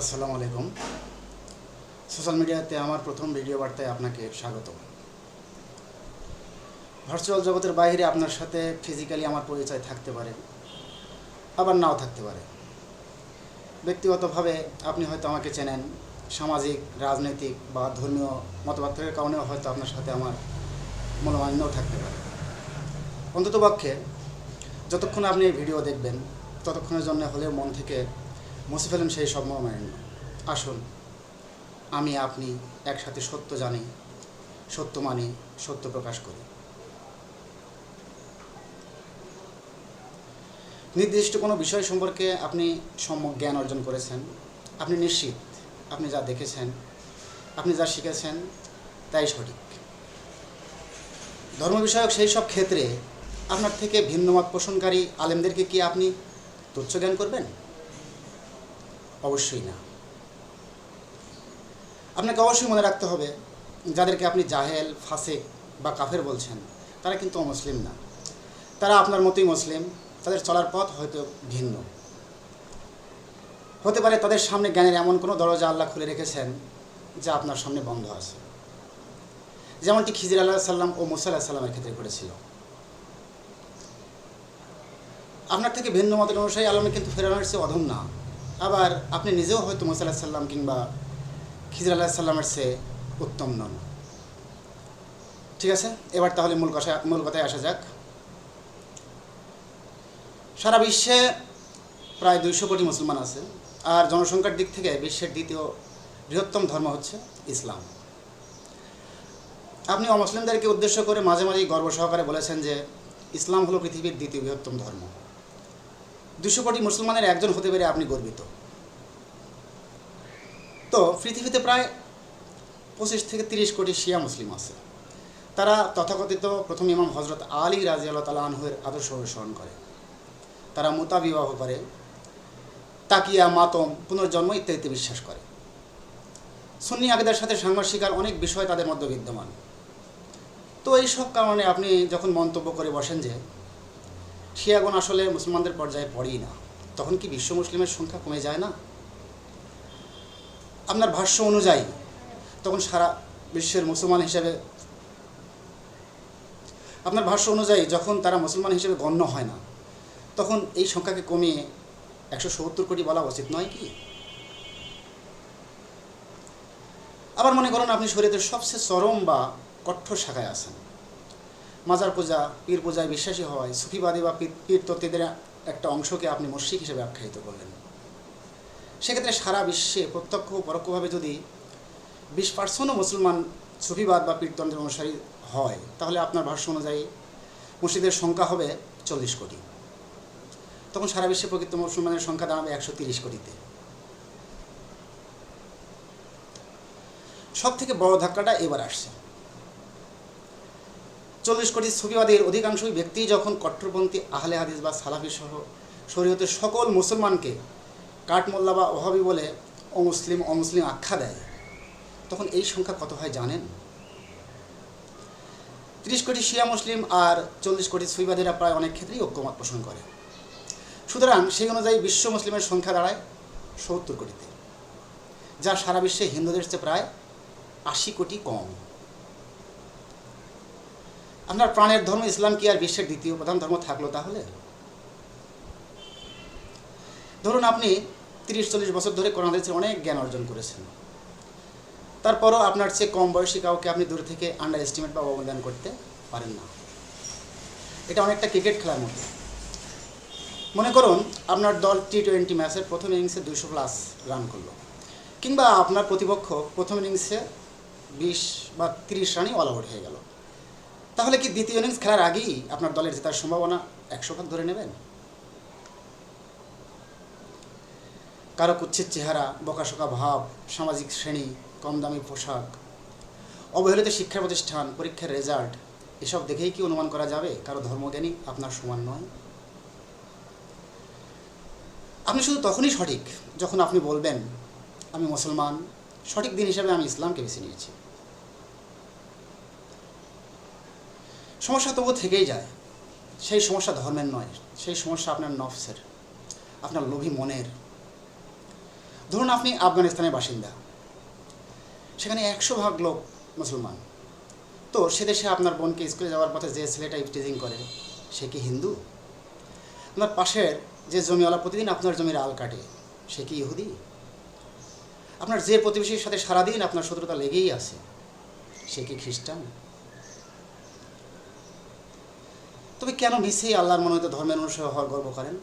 আসসালামু আলাইকুম। সোশ্যাল মিডিয়াতে আমার প্রথম ভিডিও বার্তায় আপনাকে স্বাগত। ভার্চুয়াল জগতের বাইরে আপনার সাথে ফিজিক্যালি আমার পরিচয় থাকতে পারে, আবার নাও থাকতে পারে। ব্যক্তিগতভাবে আপনি হয়তো আমাকে চেনেন, সামাজিক, রাজনৈতিক বা ধর্মীয় মতপার্থক্যের কারণেও হয়তো আপনার সাথে আমার মনোমালিন্যও থাকতে পারে। অন্ততপক্ষে, যতক্ষণ আপনি এই ভিডিও দেখবেন, ততক্ষণের জন্য হলেও মন থেকে মুছে ফেলেন সেই সব মনোমালিন্য আসুন, আমি আপনি একসাথে সত্য জানি, সত্য মানি, সত্য প্রকাশ করি। নির্দিষ্ট কোনো বিষয় সম্পর্কে আপনি সম্যক জ্ঞান অর্জন করেছেন, আপনি নিশ্চিত আপনি যা দেখেছেন, আপনি যা শিখেছেন, তাই সঠিক। ধর্ম বিষয়ক সেই সব ক্ষেত্রে আপনার থেকে ভিন্নমত পোষণকারী আলেমদেরকে কি আপনি তুচ্ছ জ্ঞান করবেন? অবশ্যই না। আপনাকে অবশ্যই মনে রাখতে হবে, যাদেরকে আপনি জাহেল ফাসেক বা কাফের বলছেন, তারা কিন্তু মুসলিম না। তারা আপনার মতোই মুসলিম, তাদের চলার পথ হয়তো ভিন্ন। হতে পারে তাদের সামনে জ্ঞানের এমন কোনো দরজা আল্লাহ খুলে রেখেছেন, যা আপনার সামনে বন্ধ আছে। যেমনটি খিজির আল্লাহ সাল্লাম ও মুসা আল্লাহ সাল্লামের ক্ষেত্রে ঘটেছিল। আপনার থেকে ভিন্ন মতের অনুসারী আলমে কিন্তু ফেরানোর চেয়ে অধম না। আবার আপনি নিজেও হয়তো মুসা আল্লাহ সাল্লাম কিংবা খিজির আল্লাহ সাল্লামের চেয়ে উত্তম নন। ঠিক আছে? এবার তাহলে মূল কথা, মূল কথায় আসা যাক। সারা বিশ্বে প্রায় দুইশো কোটি মুসলমান আছে, আর জনসংখ্যার দিক থেকে বিশ্বের দ্বিতীয় বৃহত্তম ধর্ম হচ্ছে ইসলাম। আপনি অমুসলিমদেরকে উদ্দেশ্য করে মাঝে মাঝেই গর্ব সহকারে বলেছেন যে ইসলাম হলো পৃথিবীর দ্বিতীয় বৃহত্তম ধর্ম। দুশো কোটি মুসলমানের একজন হতে পেরে আপনি গর্বিত। তো পৃথিবীতে প্রায় পঁচিশ থেকে তিরিশ কোটি শিয়া মুসলিম আছে। তারা তথাকথিত প্রথম ইমাম হজরত আলী রাজি আল্লাহ তালা আনহুয়ের আদর্শ অনুসরণ করে। তারা মোতা বিবাহ করে, তাকিয়া, মাতম, পুনর্জন্ম ইত্যাদিতে বিশ্বাস করে। সুন্নি আকিদার সাথে সাংঘর্ষিকার অনেক বিষয় তাদের মধ্যে বিদ্যমান। তো এই সব কারণে আপনি যখন মন্তব্য করে বসেন যে শিয়াগণ আসলে মুসলমানদের পর্যায়ে পড়েই না। তখন কি বিশ্ব মুসলিমের সংখ্যা কমে যায় না? আপনার ভাষ্য অনুযায়ী, তখন সারা বিশ্বের মুসলমান হিসেবে আপনার ভাষ্য অনুযায়ী, যখন তারা মুসলমান হিসেবে গণ্য হয় না, তখন এই সংখ্যাকে কমিয়ে একশো সত্তর কোটি বলা উচিত নয় কি? আবার মনে করেন, আপনি শরীরের সবচেয়ে চরম বা কঠোর শাখায় আছেন। মাজার পূজা, পীর পূজায় বিশ্বাসী হওয়ায় সুফিবাদী বা পীর তত্ত্বীদের একটা অংশকে আপনি মস্যিক হিসেবে আখ্যায়িত করলেন। সেক্ষেত্রে সারা বিশ্বে প্রত্যক্ষ পরোক্ষভাবে যদি বিশ পার্সেন্টও মুসলমান সুফিবাদ বা পীরতন্ত্রের অনুসারী হয়, তাহলে আপনার ভাষ্য অনুযায়ী মসজিদের সংখ্যা হবে চল্লিশ কোটি। তখন সারা বিশ্বে প্রকৃত মুসলমানের সংখ্যা দাঁড়াবে একশো তিরিশ কোটিতে। সব থেকে বড় ধাক্কাটা এবার আসছে। চল্লিশ কোটি সুফিবাদীর অধিকাংশই ব্যক্তি যখন কট্টরপন্থী আহলে হাদিস বা সালাফি সহ শরীয়তের সকল মুসলমানকে কাঠমোল্লা বা ওহাবি বলে অমুসলিম অমুসলিম আখ্যা দেয়, তখন এই সংখ্যা কত হয় জানেন? তিরিশ কোটি শিয়া মুসলিম আর চল্লিশ কোটি সুইবাদীরা প্রায় অনেক ক্ষেত্রেই ঐক্যমত পোষণ করে। সুতরাং সেই অনুযায়ী বিশ্ব মুসলিমের সংখ্যা দাঁড়ায় সত্তর কোটিতে, যা সারা বিশ্বে হিন্দুদের চেয়ে প্রায় আশি কোটি কম। আপনার প্রাণের ধর্ম ইসলাম কি আর বিশ্বের দ্বিতীয় প্রধান ধর্ম থাকল তাহলে? ধরুন আপনি তিরিশ, চল্লিশ বছর ধরে কোরআন হাদিসের অনেক জ্ঞান অর্জন করেছেন। তারপরও আপনার চেয়ে কম বয়সী কাউকে আপনি দূর থেকে আন্ডার এস্টিমেট বা অবদান করতে পারেন না। এটা অনেকটা ক্রিকেট খেলার মতো। মনে করুন, আপনার দল টি টোয়েন্টি ম্যাচের প্রথম ইনিংসে দুশো প্লাস রান করল। কিংবা আপনার প্রতিপক্ষ প্রথম ইনিংসে বিশ বা তিরিশ রানই অল আউট হয়ে গেল। তাহলে কি দ্বিতীয় ইনিংস খেলার আগেই আপনার দলের জেতার সম্ভাবনা একশো ভাগ ধরে নেবেন? কারও কুচ্ছের চেহারা, বকাশোকা ভাব, সামাজিক শ্রেণি কম দামি পোশাক, অবহেলিত শিক্ষা প্রতিষ্ঠান, পরীক্ষার রেজাল্ট এসব দেখেই কি অনুমান করা যাবে? কারও ধর্মজ্ঞানী আপনার সমান নয়? আপনি শুধু তখনই সঠিক যখন আপনি বলবেন, আমি মুসলমান, সঠিক দিন হিসাবে আমি ইসলামকে বেছে নিয়েছি। সমস্যা তবু থেকেই যায়। সেই সমস্যা ধর্মের নয়, সেই সমস্যা আপনার নফসের, আপনার লোভী মনের। ধরুন আপনি আফগানিস্তানের বাসিন্দা, সেখানে একশো ভাগ লোক মুসলমান। তো সে দেশে আপনার বোনকে স্কুলে যাওয়ার পথে যে ছেলেটা ইফটিজিং করে, সে কি হিন্দু? আপনার পাশের যে জমিওয়ালা প্রতিদিন আপনার জমির আল কাটে, সে কি ইহুদি? আপনার যে প্রতিবেশীর সাথে সারাদিন আপনার শত্রুতা লেগেই আছে, সে কি খ্রিস্টান? তবে কেন মিশেই আল্লাহর মনোনীত ধর্মের অনুসারী হওয়ার গর্ব করেন?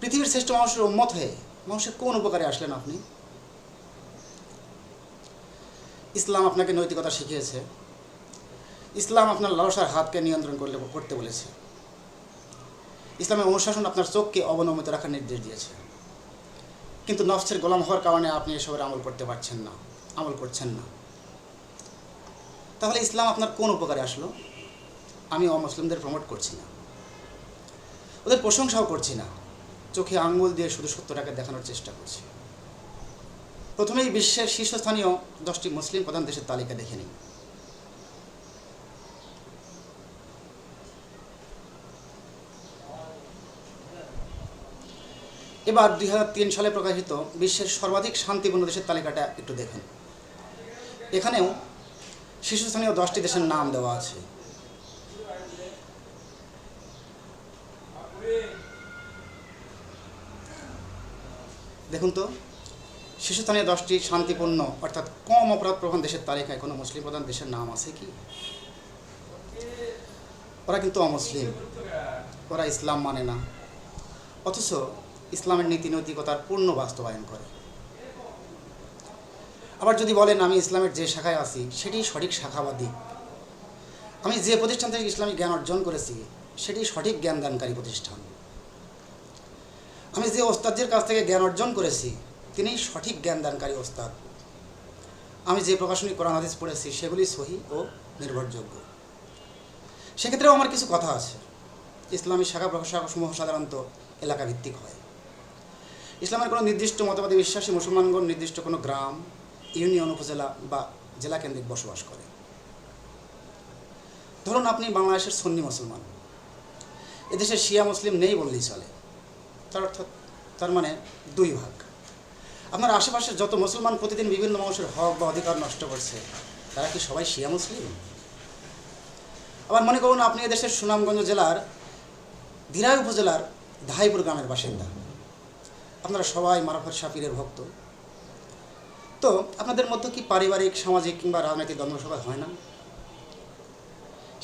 পৃথিবীর শ্রেষ্ঠ মানুষের উন্মত হয়ে মানুষের কোন উপকারে আসলেন আপনি? ইসলাম আপনাকে নৈতিকতা শিখিয়েছে। ইসলাম আপনার লালসার হাতকে নিয়ন্ত্রণ করলে, করতে বলেছে। ইসলামের অনুশাসন আপনার চোখকে অবনমিত রাখার নির্দেশ দিয়েছে। কিন্তু নফসের গোলাম হওয়ার কারণে আপনি এসবের আমল করতে পারছেন না, আমল করছেন না। তাহলে ইসলাম আপনার কোন উপকারে আসলো? আমি অমুসলিমদের প্রমোট করছি না। ওদের প্রশংসাও করছি না। চোখে আঙ্গুল দিয়ে শুধু সত্যটাকে দেখানোর চেষ্টা করছি। প্রথমেই বিশ্বের শীর্ষস্থানীয় দশটি মুসলিম প্রধান দেশের তালিকা দেখে নিই। এবার দুই তিন সালে প্রকাশিত বিশ্বের সর্বাধিক শান্তিপূর্ণ দেশের তালিকাটা একটু দেখুন। এখানেও শীর্ষস্থানীয় দশটি দেশের নাম দেওয়া আছে। দেখুন তো, শীর্ষস্থানীয় দশটি শান্তিপূর্ণ, অর্থাৎ কম অপরাধ প্রধান দেশের তালিকায় কোনো মুসলিম প্রধান দেশের নাম আছে কি? ওরা কিন্তু অমুসলিম, ওরা ইসলাম মানে না। অথচ ইসলামের নীতি নৈতিকতার পূর্ণ বাস্তবায়ন করে। আবার যদি বলেন আমি ইসলামের যে শাখায় আছি, সেটি সঠিক শাখা বা দিক। আমি যে প্রতিষ্ঠান থেকে ইসলামিক জ্ঞান অর্জন করেছি, সেটি সঠিক জ্ঞান দানকারী প্রতিষ্ঠান। আমি যে ওস্তাদের কাছ থেকে জ্ঞান অর্জন করেছি, তিনি সঠিক জ্ঞান দানকারী ওস্তাদ। আমি যে প্রকাশনী কোরআন হাদিস পড়েছি, সেগুলি সহি ও নির্ভরযোগ্য। সেক্ষেত্রেও আমার কিছু কথা আছে। ইসলামী শাখা প্রশাসমূহ সাধারণত এলাকাভিত্তিক হয়। ইসলামের কোনো নির্দিষ্ট মতবাদে বিশ্বাসী মুসলমানগণ, নির্দিষ্ট কোনো গ্রাম ইউনিয়ন উপজেলা বা জেলা কেন্দ্রিক বসবাস করে। ধরুন আপনি বাংলাদেশের সন্নি মুসলমান। এদেশে শিয়া মুসলিম নেই বললেই চলে। তার অর্থাৎ তার মানে দুই ভাগ। আপনার আশেপাশের যত মুসলমান প্রতিদিন বিভিন্ন মানুষের হক বা অধিকার নষ্ট করছে, তারা কি সবাই শিয়া মুসলিম? আবার মনে করুন আপনি এদেশের সুনামগঞ্জ জেলার ধীরাই উপজেলার ধাইপুর গ্রামের বাসিন্দা। আপনারা সবাই মারাফত শাফিরের ভক্ত। তো আপনাদের মধ্যে কি পারিবারিক, সামাজিক কিংবা রাজনৈতিক দ্বন্দ্বসভা হয় না?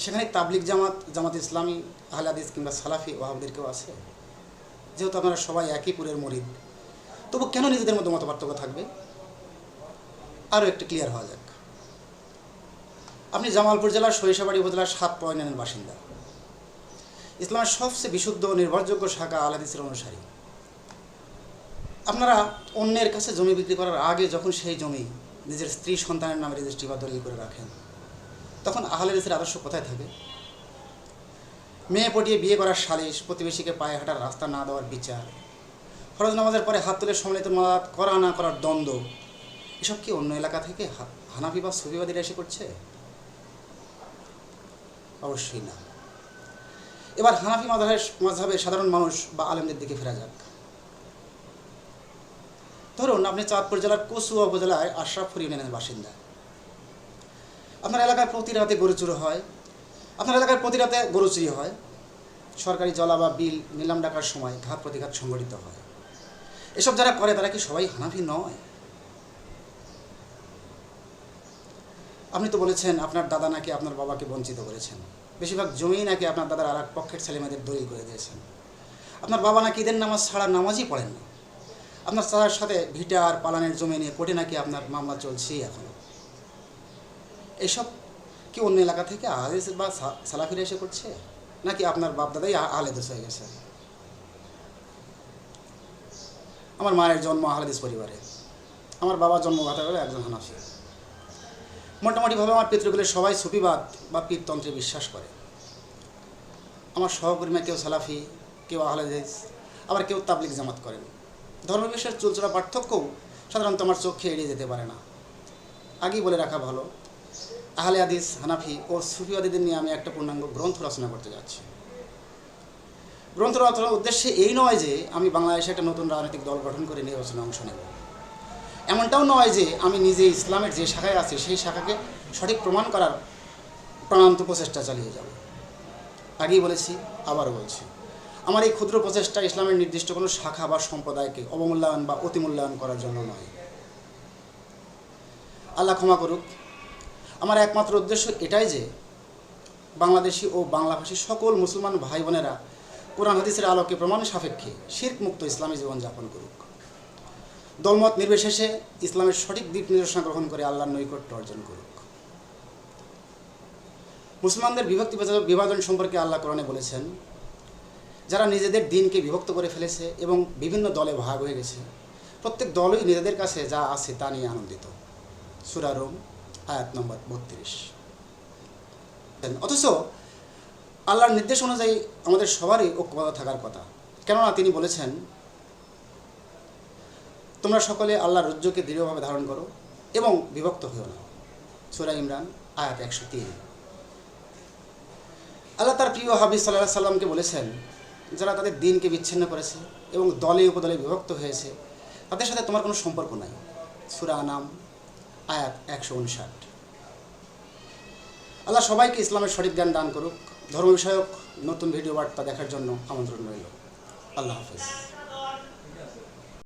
সেখানে তাবলিক জামাত জামাত ইসলামী আহলাদিস কিংবা সালাফি ওয়াহাবদের কেউ আছে। যেহেতু আপনারা সবাই একই পুরের মরিদ, তবু কেন নিজেদের মধ্যে মত পার্থক্য থাকবে? আরও একটু ক্লিয়ার হওয়া যাক। আপনি জামালপুর জেলার সরিষাবাড়ি উপজেলার সাত পয়েন্টের বাসিন্দা। ইসলামের সবচেয়ে বিশুদ্ধ নির্ভরযোগ্য শাখা আলাদিসের অনুসারী। আপনারা অন্যের কাছে জমি বিক্রি করার আগে যখন সেই জমি নিজের স্ত্রী সন্তানের নামে রেজিস্ট্রি বা দলিল করে রাখেন, তখন আহলে দেশের আদর্শ কোথায় থাকে? মেয়ে পটিয়ে বিয়ে করার সালিশ, প্রতিবেশীকে পায়ে হাঁটার রাস্তা না দেওয়ার বিচার, ফরজ নামাজের পরে হাত তুলে সম্মিলিত মাদাত করা না করার দ্বন্দ্ব, এসব কি অন্য এলাকা থেকে হানাফি বা সুফিবাদীরা এসে করছে? অবশ্যই না। এবার হানাফি মাঝহের মাঝহের সাধারণ মানুষ বা আলেমদের দিকে ফেরা যাক। ধরুন আপনি চাঁদপুর জেলার কচুয়া উপজেলায় আশরাফপুর ইউনিয়নের বাসিন্দা। আপনার এলাকায় প্রতি রাতে গরু চুরি হয়। আপনার এলাকায় প্রতি রাতে গরু চুরি হয়। সরকারি জলা বা বিল নিলাম ডাকার সময় ঘাত প্রতিঘাত সংঘটিত হয়। এসব যারা করে, তারা কি সবাই হানাফি নয়? আপনি তো বলেছেন আপনার দাদা নাকি আপনার বাবাকে বঞ্চিত করেছেন। বেশিরভাগ জমি নাকি আপনার দাদার আর এক পক্ষের ছেলেমেয়েদের দলিল করে দিয়েছেন। আপনার বাবা নাকি ঈদের নামাজ ছাড়া নামাজই পড়েন না আপনার চাচার সাথে ভিটা আর পালানের জমি নিয়ে কোর্টে নাকি আপনার মামলা চলছেই এখনও? এসব কি অন্য এলাকা থেকে আহলেস বা সালাফিরা এসে করছে? নাকি আপনার বাপ দাদাই আহ- আহলেদেশ হয়ে গেছে? আমার মায়ের জন্ম আহলেদিস পরিবারে। আমার বাবার জন্ম হলো একজন হানাফি। মোটামুটিভাবে আমার পিতৃকুলের সবাই সুফিবাদ বা পীরতন্ত্রে বিশ্বাস করে। আমার সহকর্মী কেউ সালাফি, কেউ আহলেদিস, আবার কেউ তাবলিক জামাত করেন। ধর্ম বিষয়ের চুলচোরা পার্থক্যও সাধারণত আমার চোখে এড়িয়ে যেতে পারে না। আগেই বলে রাখা ভালো। আহলে হাদিস, হানাফি ও সুফিবাদীদের নিয়ে আমি একটা পূর্ণাঙ্গ গ্রন্থ রচনা করতে যাচ্ছি। গ্রন্থ রচনার উদ্দেশ্যে এই নয় যে আমি বাংলাদেশে একটা নতুন রাজনৈতিক দল গঠন করে নির্বাচনে অংশ নেব। এমনটাও নয় যে আমি নিজে ইসলামের যে শাখায় আছি, সেই শাখাকে সঠিক প্রমাণ করার প্রাণান্ত প্রচেষ্টা চালিয়ে যাব। আগেই বলেছি, আবারও বলছি। আমার এই ক্ষুদ্র প্রচেষ্টা ইসলামের নির্দিষ্ট কোনো শাখা বা সম্প্রদায়কে অবমূল্যায়ন বা অতিমূল্যায়ন করার জন্য নয়। আল্লাহ ক্ষমা করুক। আমার একমাত্র উদ্দেশ্য এটাই যে বাংলাদেশি ও বাংলাভাষী সকল মুসলমান ভাই বোনেরা কোরআন হাদিসের আলোকে প্রমাণ সাপেক্ষে শির্ক মুক্ত ইসলামী জীবনযাপন করুক। দলমত নির্বিশেষে ইসলামের সঠিক দিক নির্দেশনা গ্রহণ করে আল্লাহর নৈকট্য অর্জন করুক। মুসলমানদের বিভক্তি বিভাজন- সম্পর্কে আল্লাহ কোরআনে বলেছেন যারা নিজেদের দিনকে বিভক্ত করে ফেলেছে এবং বিভিন্ন দলে ভাগ হয়ে গেছে, প্রত্যেক দলই নিজেদের কাছে যা আছে তা নিয়ে আনন্দিত। সুরারোম আয়াত নম্বর বত্রিশ। অথচ আল্লাহর নির্দেশ অনুযায়ী আমাদের সবারই ঐক্যবদ্ধ থাকার কথা। কেননা তিনি বলেছেন, তোমরা সকলে আল্লাহর রজ্জুকে দৃঢ়ভাবে ধারণ করো এবং বিভক্ত হইও না। সুরা ইমরান, আয়াত একশো তিন। আল্লাহ তার প্রিয় হাবিজ সাল্লাহ সাল্লামকে বলেছেন যারা তাদের দিনকে বিচ্ছিন্ন করেছে এবং দলে উপদলে বিভক্ত হয়েছে, তাদের সাথে তোমার কোনো সম্পর্ক নাই। সুরা নাম আয়াত একশো উনষাট। আল্লাহ সবাইকে ইসলামের সঠিক জ্ঞান দান করুক ধর্ম বিষয়ক নতুন ভিডিও বার্তা দেখার জন্য আমন্ত্রণ রইল। আল্লাহ হাফিজ।